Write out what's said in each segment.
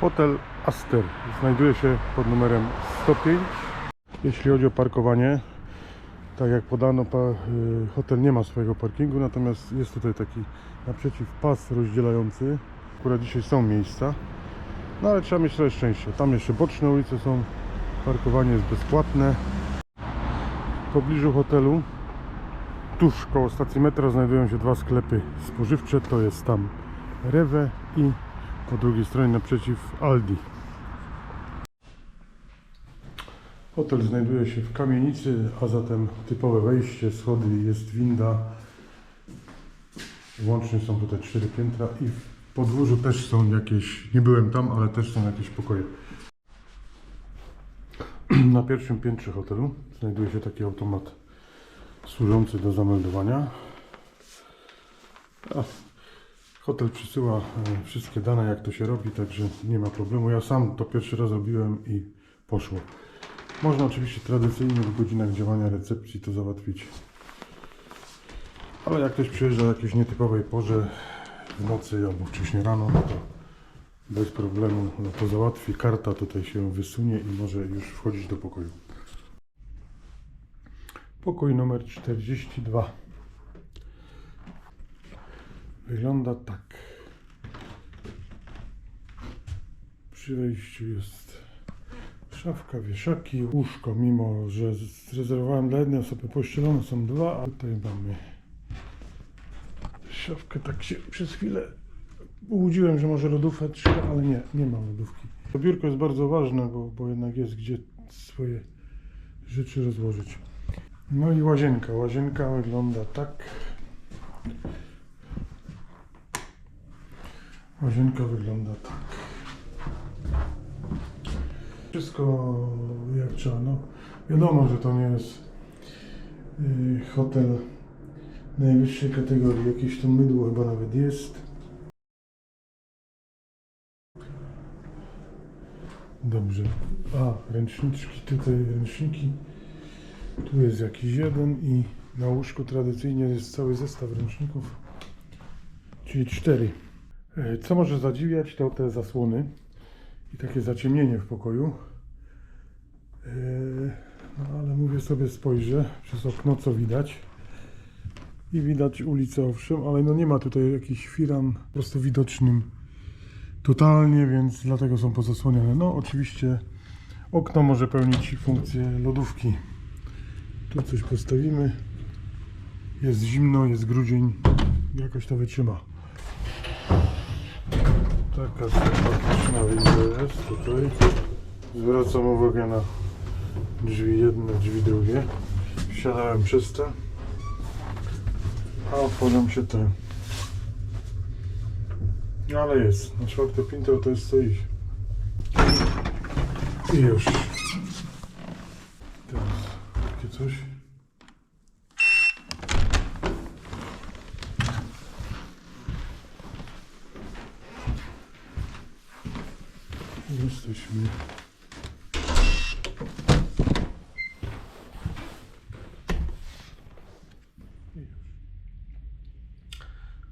Hotel Aster znajduje się pod numerem 105. Jeśli chodzi o parkowanie, tak jak podano, y, hotel nie ma swojego parkingu, natomiast jest tutaj taki naprzeciw pas rozdzielający. Akurat dzisiaj są miejsca, no ale trzeba mieć trochę szczęścia. Tam jeszcze boczne ulice są, parkowanie jest bezpłatne. W pobliżu hotelu, tuż koło stacji metra znajdują się dwa sklepy spożywcze, to jest tam Rewe i po drugiej stronie naprzeciw Aldi. Hotel znajduje się w kamienicy, a zatem typowe wejście, schody, jest winda. Łącznie są tutaj cztery piętra i w podwórzu też są jakieś, nie byłem tam, ale też są jakieś pokoje. Na pierwszym piętrze hotelu znajduje się taki automat służący do zameldowania. Hotel przysyła e, wszystkie dane, jak to się robi, także nie ma problemu. Ja sam to pierwszy raz robiłem i poszło. Można oczywiście tradycyjnie w godzinach działania recepcji to załatwić. Ale jak ktoś przyjeżdża o jakiejś nietypowej porze, w nocy albo wcześniej rano, no to bez problemu no to załatwi. Karta tutaj się wysunie i może już wchodzić do pokoju. Pokój numer 42. Wygląda tak. Przy wejściu jest szafka, wieszaki, łóżko, mimo że zrezerwowałem dla jednej osoby pościelone są dwa, a tutaj mamy szafkę, tak się przez chwilę łudziłem, że może lodówkę trzeba, ale nie, nie ma lodówki. To biurko jest bardzo ważne, bo, bo jednak jest gdzie swoje rzeczy rozłożyć. No i łazienka. Łazienka wygląda tak. Łazienka wygląda tak. Wszystko jak trzeba. No, wiadomo, że to nie jest y, hotel najwyższej kategorii. Jakieś to mydło chyba nawet jest. Dobrze. A, ręczniczki, tutaj ręczniki. Tu jest jakiś jeden i na łóżku tradycyjnie jest cały zestaw ręczników, czyli cztery. E, Co może zadziwiać, to te zasłony i takie zaciemnienie w pokoju. E, No ale mówię sobie, spojrzę przez okno, co widać. I widać ulicę, owszem, ale no nie ma tutaj jakichś firan po prostu widocznym totalnie, więc dlatego są pozasłaniane. No oczywiście okno może pełnić funkcję lodówki. Tu coś postawimy. Jest zimno, jest grudzień. Jakoś to wytrzyma. Taka sympatyczna winda jest tutaj. Zwracam uwagę na drzwi jedne, drzwi drugie. Wsiadałem przez te. A otworzą się te. Ale jest. Na czwarte piętro to jest co iść. I już. Teraz takie coś. Jesteśmy.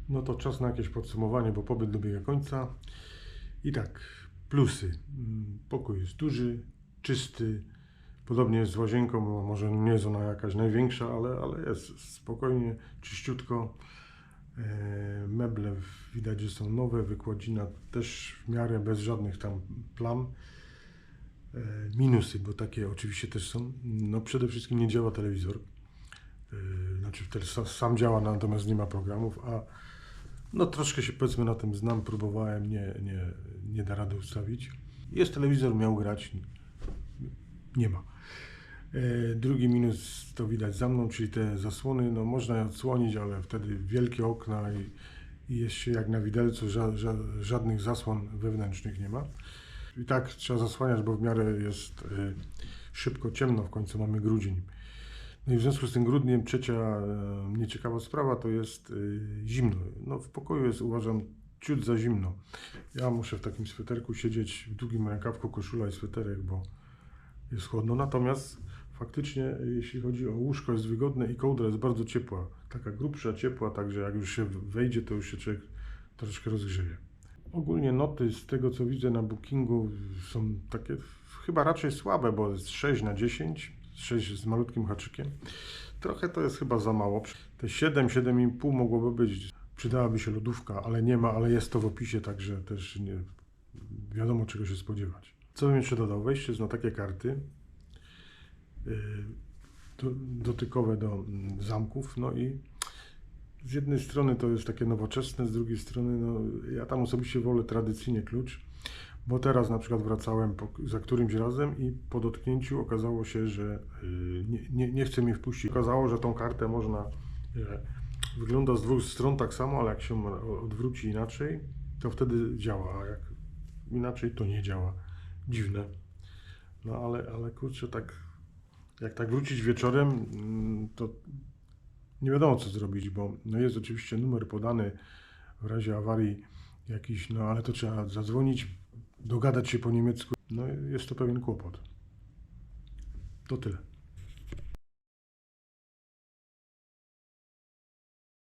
No to czas na jakieś podsumowanie, bo pobyt dobiega końca. I tak, plusy. Mm, Pokój jest duży, czysty. Podobnie jest z łazienką, bo może nie jest ona jakaś największa, ale, ale jest spokojnie, czyściutko. E, Meble widać, że są nowe, wykładzina też w miarę bez żadnych tam plam. E, Minusy, bo takie oczywiście też są. No przede wszystkim nie działa telewizor. E, Znaczy sam działa, natomiast nie ma programów, a no troszkę się powiedzmy na tym znam, próbowałem, nie, nie, nie da rady ustawić. Jest telewizor, miał grać, nie ma. E, Drugi minus to widać za mną, czyli te zasłony, no można je odsłonić, ale wtedy wielkie okna i, i jest się jak na widelcu, ża, ża, żadnych zasłon wewnętrznych nie ma. I tak trzeba zasłaniać, bo w miarę jest e, szybko ciemno, w końcu mamy grudzień. No i w związku z tym grudniem trzecia e, nieciekawa sprawa to jest zimno. No w pokoju jest uważam ciut za zimno. Ja muszę w takim sweterku siedzieć w długim rękawku, koszula i sweterek, bo jest chłodno. Natomiast faktycznie jeśli chodzi o łóżko jest wygodne i kołdra jest bardzo ciepła. Taka grubsza, ciepła, także jak już się wejdzie to już się człowiek troszeczkę rozgrzeje. Ogólnie noty z tego co widzę na bookingu są takie chyba raczej słabe, bo jest 6 na 10, 6 z malutkim haczykiem. Trochę to jest chyba za mało. Te 7, 7,5 mogłoby być, przydałaby się lodówka, ale nie ma, ale jest to w opisie, także też nie wiadomo czego się spodziewać. Co bym jeszcze dodał? Wejście na takie karty dotykowe do mm, zamków, no i z jednej strony to jest takie nowoczesne, z drugiej strony no, ja tam osobiście wolę tradycyjnie klucz, bo teraz na przykład wracałem po, za którymś razem i po dotknięciu okazało się, że y, nie, nie, nie chce mnie wpuścić. Okazało, że tą kartę można, że wygląda z dwóch stron tak samo, ale jak się odwróci inaczej, to wtedy działa, a jak inaczej to nie działa. Dziwne. No ale, ale kurczę, tak jak tak wrócić wieczorem, mm, to nie wiadomo co zrobić, bo no jest oczywiście numer podany w razie awarii jakiś, no ale to trzeba zadzwonić, dogadać się po niemiecku. No jest to pewien kłopot. To tyle.